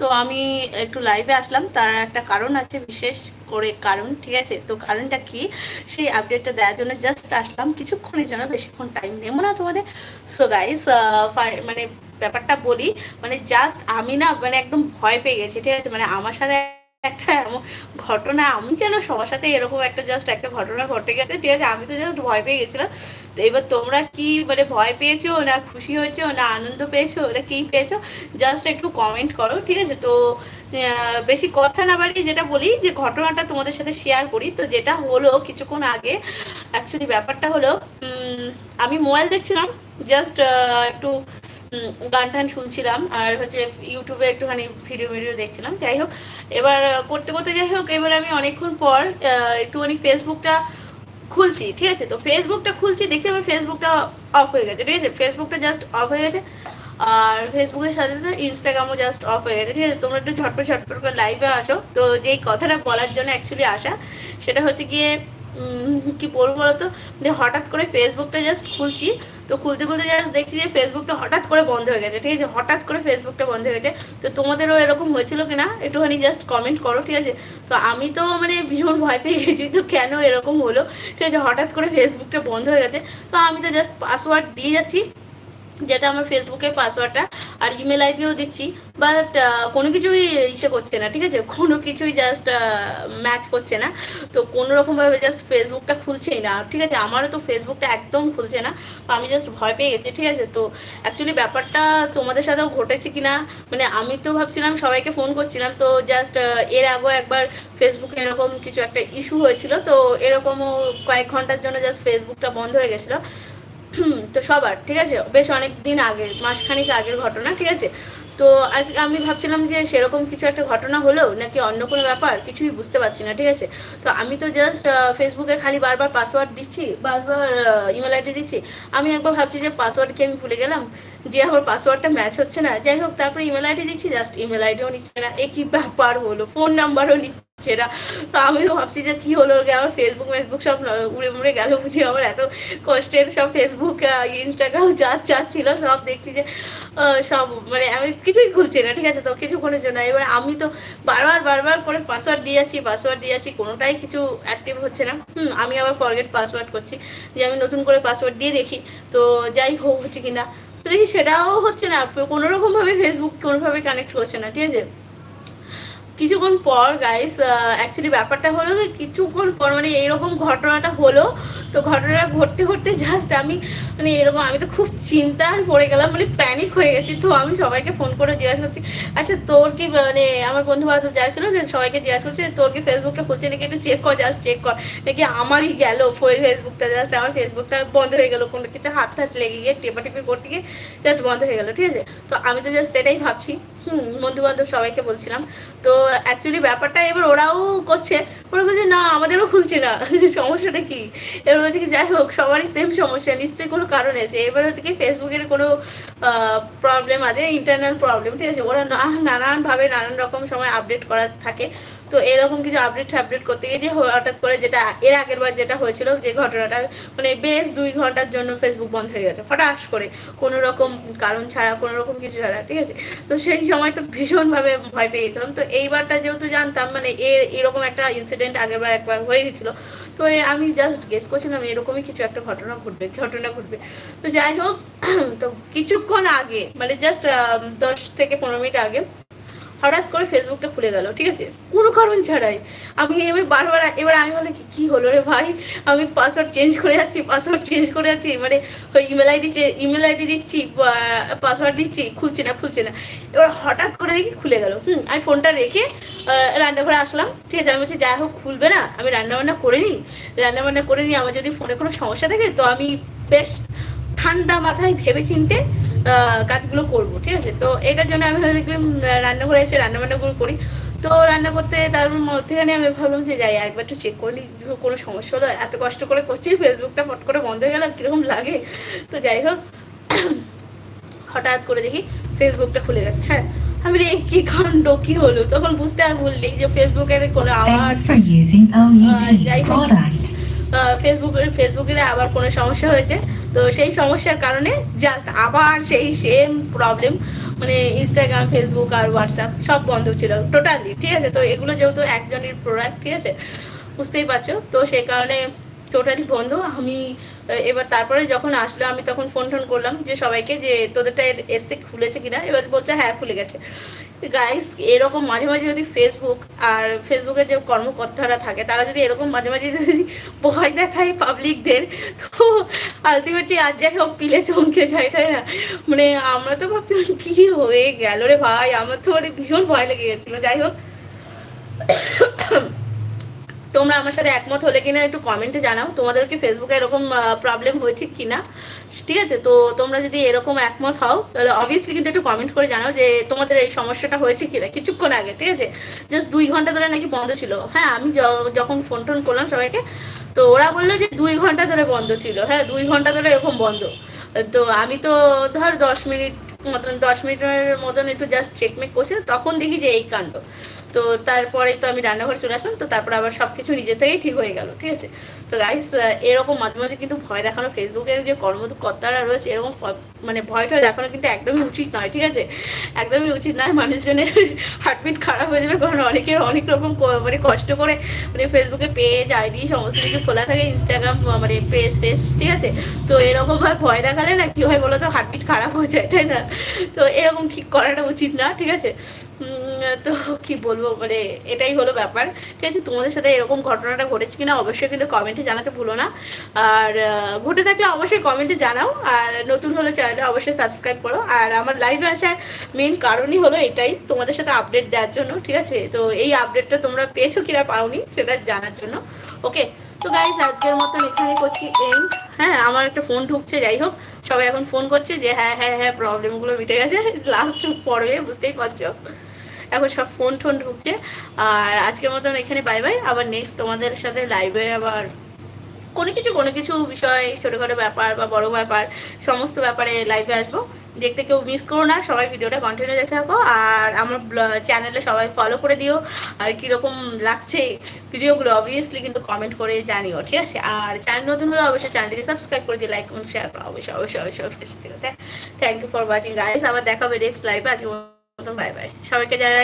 তো আমি একটু লাইভে আসলাম। তার একটা কারণ আছে বিশেষ করে কারণ, ঠিক আছে? তো কারণটা কি? সেই আপডেটটা দেওয়ার জন্য জাস্ট আসলাম। কিছুক্ষণের জন্য, বেশিক্ষণ টাইম নেব না তোমাদের সো গাইস মানে ব্যাপারটা বলি মানে জাস্ট আমি না মানে একদম ভয় পেয়ে গেছি, ঠিক আছে? মানে আমার সাথে একটা এমন ঘটনা, আমি কেন সবার সাথে এরকম একটা জাস্ট একটা ঘটনা ঘটে গেছে, ঠিক আছে? আমি তো জাস্ট ভয় পেয়ে গেছিলাম। তো এবার তোমরা কি মানে ভয় পেয়েছ না খুশি হয়েছো না আনন্দ পেয়েছ? না কি পেয়েছ? জাস্ট একটু কমেন্ট করো, ঠিক আছে? তো বেশি কথা না বাড়ি যেটা বলি, যে ঘটনাটা তোমাদের সাথে শেয়ার করি। তো যেটা হলো কিছুক্ষণ আগে অ্যাকচুয়ালি ব্যাপারটা হলো আমি মোবাইল দেখছিলাম জাস্ট একটু গান টান শুনছিলাম আর হচ্ছে ইউটিউবে একটুখানি ভিডিও ভিডিও দেখছিলাম। যাই হোক, এবার করতে করতে যাই হোক, এবার আমি অনেকক্ষণ পর একটুখানি ফেসবুকটা খুলছি, ঠিক আছে? তো ফেসবুকটা খুলছি, দেখছি আমার ফেসবুকটা অফ হয়ে গেছে, ঠিক আছে? ফেসবুকটা জাস্ট অফ হয়ে গেছে, আর ফেসবুকের সাথে সাথে ইনস্টাগ্রামও জাস্ট অফ হয়ে গেছে, ঠিক আছে? তোমরা একটু ঝটপট ঝটপট করে লাইভে আসো। তো যেই কথাটা বলার জন্য অ্যাকচুয়ালি আসা, সেটা হচ্ছে গিয়ে কি বলব বলতো? যে হঠাৎ করে ফেসবুকটা জাস্ট খুলছি তো খুলতে খুলতে জাস্ট দেখছি যে ফেসবুকটা হঠাৎ করে বন্ধ হয়ে গেছে, ঠিক আছে? হঠাৎ করে ফেসবুকটা বন্ধ হয়ে গেছে। তো তোমাদেরও এরকম হয়েছিল কিনা? একটুখানি জাস্ট কমেন্ট করো, ঠিক আছে? তো আমি তো মানে ভীষণ ভয় পেয়ে গেছি তো কেন এরকম হলো, ঠিক আছে? হঠাৎ করে ফেসবুকটা বন্ধ হয়ে গেছে। তো আমি তো জাস্ট পাসওয়ার্ড দিয়ে যাচ্ছি, যেটা আমার ফেসবুকের পাসওয়ার্ডটা আর ইমেল আইডিও দিচ্ছি বাট কোনো কিছুই ইসে করছে না, ঠিক আছে? কোনো কিছুই জাস্ট ম্যাচ করছে না। তো কোনো রকমভাবে জাস্ট ফেসবুকটা খুলছেই না। ঠিক আছে? আমারও তো ফেসবুকটা একদম খুলছে না। আমি জাস্ট ভয় পেয়ে গেছি, ঠিক আছে? তো অ্যাকচুয়ালি ব্যাপারটা তোমাদের সাথেও ঘটেছে কি না মানে আমি তো ভাবছিলাম সবাইকে ফোন করছিলাম, তো জাস্ট এর আগেও একবার ফেসবুকে এরকম কিছু একটা ইস্যু হয়েছিল, তো এরকমও কয়েক ঘণ্টার জন্য জাস্ট ফেসবুকটা বন্ধ হয়ে গেছিল। তো সবার, ঠিক আছে? বেশ অনেক দিন আগে মাসখানিক আগের ঘটনা, ঠিক আছে? তো আজ আমি ভাবছিলাম যে সেরকম কিছু একটা ঘটনা হলো নাকি অন্য কোনো ব্যাপার, কিছুই বুঝতে পারছি না, ঠিক আছে? তো আমি তো জাস্ট ফেসবুকে খালি বারবার পাসওয়ার্ড দিচ্ছি, বারবার ইমেল আইডি দিচ্ছি। আমি একবার ভাবছি যে পাসওয়ার্ড কি আমি ভুলে গেলাম? যে আমার পাসওয়ার্ডটা ম্যাচ হচ্ছে না। যাই হোক, তারপরে ইমেল আইডি দিচ্ছি জাস্ট ইমেল আইডিও নিচ্ছে না। এ কি ব্যাপার হলো? ফোন নাম্বারও নিচ্ছে না তো আমি ভাবছি যে কি হলো গে আমার ফেসবুক ফেসবুক সব উড়ে মুড়ে গেল বুঝি, আমার এত কষ্টের সব ফেসবুক ইনস্টাগ্রাম যা যা ছিল, সব দেখছি যে সব মানে আমি কিছুই খুলছি না, ঠিক আছে তো, কিছুক্ষণের জন্য। এবার আমি তো বারবার বারবার করে পাসওয়ার্ড দিয়ে যাচ্ছি পাসওয়ার্ড দিয়ে যাচ্ছি, কোনোটাই কিছু অ্যাক্টিভ হচ্ছে না। হুম, আমি আবার ফরগেট পাসওয়ার্ড করছি, যে আমি নতুন করে পাসওয়ার্ড দিয়ে দেখি। তো যাই হোক, হচ্ছে কিনা। তো দেখি সেটাও হচ্ছে না কোনো রকমভাবে ফেসবুক কোনোভাবে কানেক্ট করছে না, ঠিক আছে? কিছুক্ষণ পর গাইস অ্যাকচুয়ালি ব্যাপারটা হলো যে কিছুক্ষণ পর মানে এইরকম ঘটনাটা হলো। তো ঘটনাটা ঘটতে ঘটতে জাস্ট আমি মানে এরকম, আমি তো খুব চিন্তায় পড়ে গেলাম মানে প্যানিক হয়ে গেছি। তো আমি সবাইকে ফোন করে জিজ্ঞাসা করছি আচ্ছা তোর কি মানে আমার বন্ধু বান্ধব যারা ছিল যে সবাইকে জিজ্ঞাসা করছে, তোর কি ফেসবুকটা খুলছে নাকি একটু চেক কর জাস্ট চেক কর। নাকি আমারই গেল ফেসবুকটা জাস্ট আমার ফেসবুকটা বন্ধ হয়ে গেলো, কোনো কিছু হাত হাত লেগে গিয়ে, টেপাটেপি করতে গিয়ে জাস্ট বন্ধ হয়ে গেল, ঠিক আছে? তো আমি তো জাস্ট এটাই ভাবছি। বন্ধু বান্ধব সবাইকে বলছিলাম। তো অ্যাকচুয়ালি ব্যাপারটা এবার ওরাও করছে। ওরা বলছে, না, আমাদেরও খুলছে না। সমস্যাটা কি? এবার বলছে কি, যাই হোক, সবারই সেম সমস্যা, নিশ্চয়ই কোনো কারণ আছে। এবার হচ্ছে কি ফেসবুকের কোনো প্রবলেম আছে ইন্টারনাল প্রবলেম ঠিক আছে? ওরা নানানভাবে নানান রকম সময় আপডেট করা থাকে। তো এরকম কিছু আপডেট আপডেট করতে গিয়ে যে হঠাৎ করে যেটা এর আগের বার যেটা হয়েছিল, যে ঘটনাটা মানে বেশ দুই ঘণ্টার জন্য ফেসবুক বন্ধ হয়ে গেছে, ফটাস করে। কোনো রকম কারণ ছাড়া, কোনো রকম কিছু ছাড়া, ঠিক আছে? তো সেই সময় তো ভীষণভাবে ভয় পেয়ে গেছিলাম। তো এইবারটা যেহেতু জানতাম মানে এর এরকম একটা ইনসিডেন্ট আগের বার একবার হয়ে গেছিল। তো আমি জাস্ট গেস করছিলাম এরকমই কিছু একটা ঘটনা ঘটবে ঘটনা ঘটবে। তো যাই হোক, তো কিছুক্ষণ আগে মানে জাস্ট দশ থেকে পনেরো মিনিট আগে হঠাৎ করে ফেসবুকটা খুলে গেল, ঠিক আছে? কোনো কারণ ছাড়াই। আমি এবার বারবার, এবার আমি বলে, কি হলো রে ভাই? আমি পাসওয়ার্ড চেঞ্জ করে যাচ্ছি পাসওয়ার্ড চেঞ্জ করে যাচ্ছি মানে ওই ইমেল আইডি ইমেল আইডি দিচ্ছি পাসওয়ার্ড দিচ্ছি, খুলছে না খুলছে না। এবার হঠাৎ করে দেখি খুলে গেল। হুম, আমি ফোনটা রেখে রান্নাঘরে আসলাম, ঠিক আছে? আমি বলছি, যাই হোক, খুলবে না, আমি রান্নাবান্না করে নিই রান্নাবান্না করে নিই আমার যদি ফোনে কোনো সমস্যা থাকে, তো আমি বেশ ঠান্ডা মাথায় ভেবে চিনতে কাজগুলো করব ঠিক আছে? তো এটার জন্য আমি ভেবে দেখলাম আহ, রান্নাঘরে এসে রান্না বান্নাগুলো করি। তো রান্না করতে তার মধ্যেখানে আমি ভাবলাম যে যাই একবার একটু চেক করি কোনো সমস্যা হলো? এত কষ্ট করে করছি ফেসবুকটা ফট করে বন্ধ হয়ে গেল কীরকম লাগে? তো যাই হোক হঠাৎ করে দেখি ফেসবুকটা খুলে গেছে। হ্যাঁ আমি বলি, কি কাণ্ড কি হলো? তখন বুঝতে আর ভুললি যে ফেসবুকের কোনো আওয়াজ। যাই হোক। ফেসবুকের ফেসবুকের আবার কোনো সমস্যা হয়েছে? তো সেই সমস্যার কারণে জাস্ট আবার সেই সেম প্রবলেম মানে ইনস্টাগ্রাম ফেসবুক আর হোয়াটসঅ্যাপ সব বন্ধ ছিল টোটালি ঠিক আছে? তো এগুলো যেহেতু একজনের প্রোডাক্ট ঠিক আছে? বুঝতেই পারছ? তো সেই কারণে টোটালি বন্ধ। আমি এবার তারপরে যখন আসলো, আমি তখন ফোন টোন করলাম যে সবাইকে যে তোদেরটা এসে খুলেছে কিনা? এবার বলছে হ্যাঁ খুলে গেছে। গাইস এরকম মাঝে মাঝে যদি ফেসবুক আর ফেসবুকের যে কর্মকর্তারা থাকে, তারা যদি এরকম মাঝে মাঝে যদি ভয় দেখায় পাবলিকদের তো আলটিমেটলি আজ যাই হোক, পিলে চমকে যায়, তাই না? মানে আমরা তো ভাবতাম, কি হয়ে গেল রে ভাই? আমার তো মানে ভীষণ ভয় লেগে গেছিল। যাই হোক তোমরা আমার সাথে একমত হলে কিনা একটু কমেন্টে জানাও, তোমাদের কি ফেসবুকে এরকম প্রবলেম হয়েছে কিনা? ঠিক আছে, তো তোমরা যদি এরকম একমত হও, তাহলে অবভিয়াসলি কিন্তু একটু কমেন্ট করে জানাও যে তোমাদের এই সমস্যাটা হয়েছে কিনা, কিছুক্ষণ আগে, ঠিক আছে? জাস্ট দুই ঘণ্টা ধরে নাকি বন্ধ ছিল। হ্যাঁ আমি যখন ফোন টোন করলাম সবাইকে, তো ওরা বলল যে দুই ঘণ্টা ধরে বন্ধ ছিল। হ্যাঁ দুই ঘণ্টা ধরে এরকম বন্ধ। তো আমি তো ধর দশ মিনিট মতন, দশ মিনিটের মতন একটু জাস্ট চেকমেক করছি তখন দেখি যে এই কাণ্ড। তো তারপরে তো আমি রান্নাঘরে চলে আসলাম, তো তারপর আবার সব কিছু নিজে থেকেই ঠিক হয়ে গেল, ঠিক আছে? তো গাইস এরকম মাঝে মাঝে কিন্তু ভয় দেখানো ফেসবুকের যে কর্মকর্তারা রয়েছে, এরকম মানে ভয়টা দেখানো কিন্তু একদমই উচিত নয়, ঠিক আছে? একদমই উচিত নয়, মানুষজনের হার্টবিট খারাপ হয়ে যাবে, কারণ অনেকের অনেক রকম মানে কষ্ট করে মানে ফেসবুকে পেজ আইডি সমস্ত কিছু খোলা থাকে ইনস্টাগ্রাম মানে পেজ টেস ঠিক আছে? তো এরকমভাবে ভয় দেখালে না কী হয় বলো তো হার্টবিট খারাপ হয়ে যায়, তাই না? তো এরকম ঠিক করাটা উচিত না, ঠিক আছে? তো কি বলব মানে এটাই হলো ব্যাপার। ঠিক আছে, তোমাদের সাথে এরকম ঘটনাটা ঘটেছে কিনা অবশ্যই কিন্তু কমেন্টে জানাতে ভুলো না। আর ঘটে থাকলে অবশ্যই কমেন্টে জানাও। আর নতুন হলো চ্যানেলটা অবশ্যই সাবস্ক্রাইব করো। আর আমার লাইভে আসার মেন কারণই হলো এটাই, তোমাদের সাথে আপডেট দেওয়ার জন্য, ঠিক আছে? তো এই আপডেটটা তোমরা পেয়েছ কিনা পাওনি, সেটা জানার জন্য। ওকে তো গাইজ আজকের মতন এখানে করছি এই হ্যাঁ আমার একটা ফোন ঢুকছে, যাই হোক। সবাই এখন ফোন করছে যে হ্যাঁ হ্যাঁ হ্যাঁ প্রবলেমগুলো মিটে গেছে। লাস্ট পড়বে বুঝতেই পারছ। এখন সব ফোন টোন ঢুকছে। আর আজকের মতন এখানে বাই বাই আবার নেক্সট তোমাদের সাথে লাইভে আবার কোনো কিছু কোনো কিছু বিষয়, ছোটোখাটো ব্যাপার বা বড় ব্যাপার, সমস্ত ব্যাপারে লাইভে আসব। দেখতে কেউ মিস করো না, সবাই ভিডিওটা কন্টিনিউ দেখতে থাকো। আর আমার চ্যানেলে সবাই ফলো করে দিও। আর কীরকম লাগছে ভিডিওগুলো অবভিয়াসলি কিন্তু কমেন্ট করে জানিও, ঠিক আছে? আর চ্যানেল নতুন হলে অবশ্যই চ্যানেলটিকে সাবস্ক্রাইব করে দিও লাইক শেয়ার করো। অবশ্যই অবশ্যই অবশ্যই অবশ্যই thank you for watching guys আবার দেখাবে নেক্সট লাইভে আজকে মতন বাই বাই। সবাইকে যারা